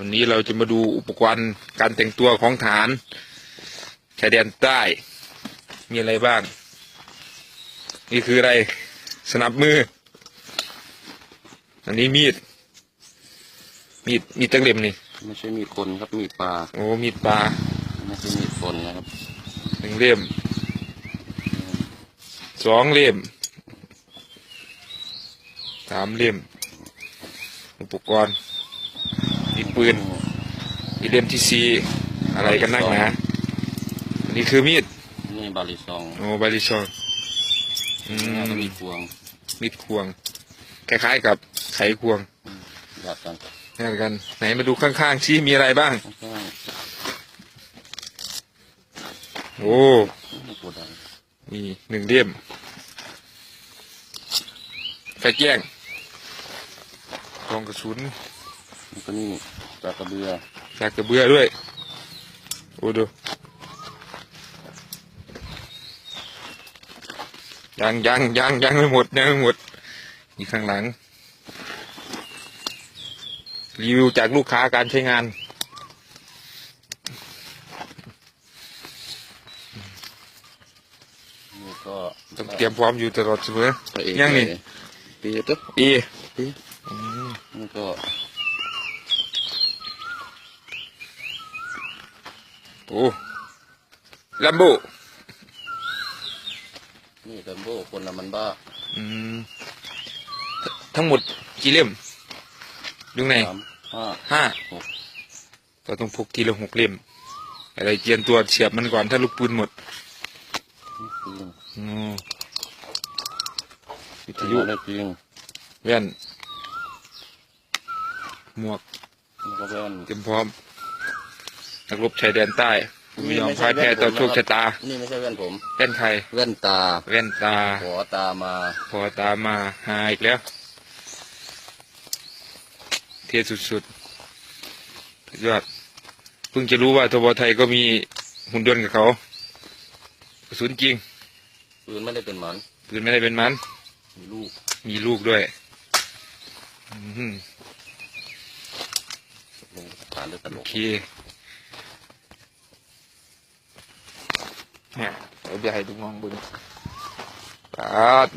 วันนี้เราจะมาดูอุปกรณ์การแต่งตัวของฐานชายแดนใต้ มีอะไรบ้าง นี่คืออะไร สนับมือ อันนี้มีด มีด มีดตั้งเล่มนี่ ไม่ใช่มีดคนครับ มีดปลา โอ้ มีดปลา ไม่ใช่มีดคนนะครับหนึ่งเล่ม สองเล่ม สามเล่ม อุปกรณ์มี ปืนมีเล่มที่สี่อะไรกันนักหนาอันนี้คือมีดนี่บาลิซองโอ้บาริชอนอืแล้วก็มมีพวง มีดควง คล้ายๆกับไขควงหยอดกันนี่นกัน ไหนมาดูข้างๆชี้มีอะไรบ้างข้างโอ้ๆนี่ปวดอะไรมีหนึ่งเล่มไฟแจ้งกองกระสุนแล้วก็นี่ จากกระเบือจากกระเบื้อด้วยโอ้ดูยังยังยังยังไม่หมดยังไม่หมดอีกข้างหลัง รีวิวจากลูกค้าการใช้งาน นี่ก็ต้องเตรียมพร้อมอยู่ตลอดเสมอพระเอกยังนี่เลยปีเต๊ะอีปีอืมนี่ก็ โอ้ลัมโบนี่ดัมโบ้คนละมันบ้าอืมททั้งหมดกี่เล่มดูไหนสามห้าห้าหกก็ต้องพกทีละหกเล่มอะไรเจียนตัวเฉียบมันก่อนถ้าลูกปืนหมดนี่ปืนอืมวิทอายุยุได้จริงแว่นหมวกนี่ก็แว่นเตรียมพร้อม นักรบชายแดนใต้ไม่ยอมพ่ายแพ้ต่อโชคชะตา นี่ไม่ใช่แว่นผมแว่นใครแว่นตาแว่นตา ขอตามาพอตามมาหาอีกแล้ว เท่สุดๆสุดยอดเพิ่งจะรู้ว่าทบไทยก็มีหุ่นยนต์กับเขากระสุนจริงปืนไม่ได้เป็นหมันปืนไม่ได้เป็นมัน มีลูก มีลูกด้วยอื้อหือลงผ่านด้วยตลโอกเค เนี่ยเดี๋ยวให้ดูมองบึงปาด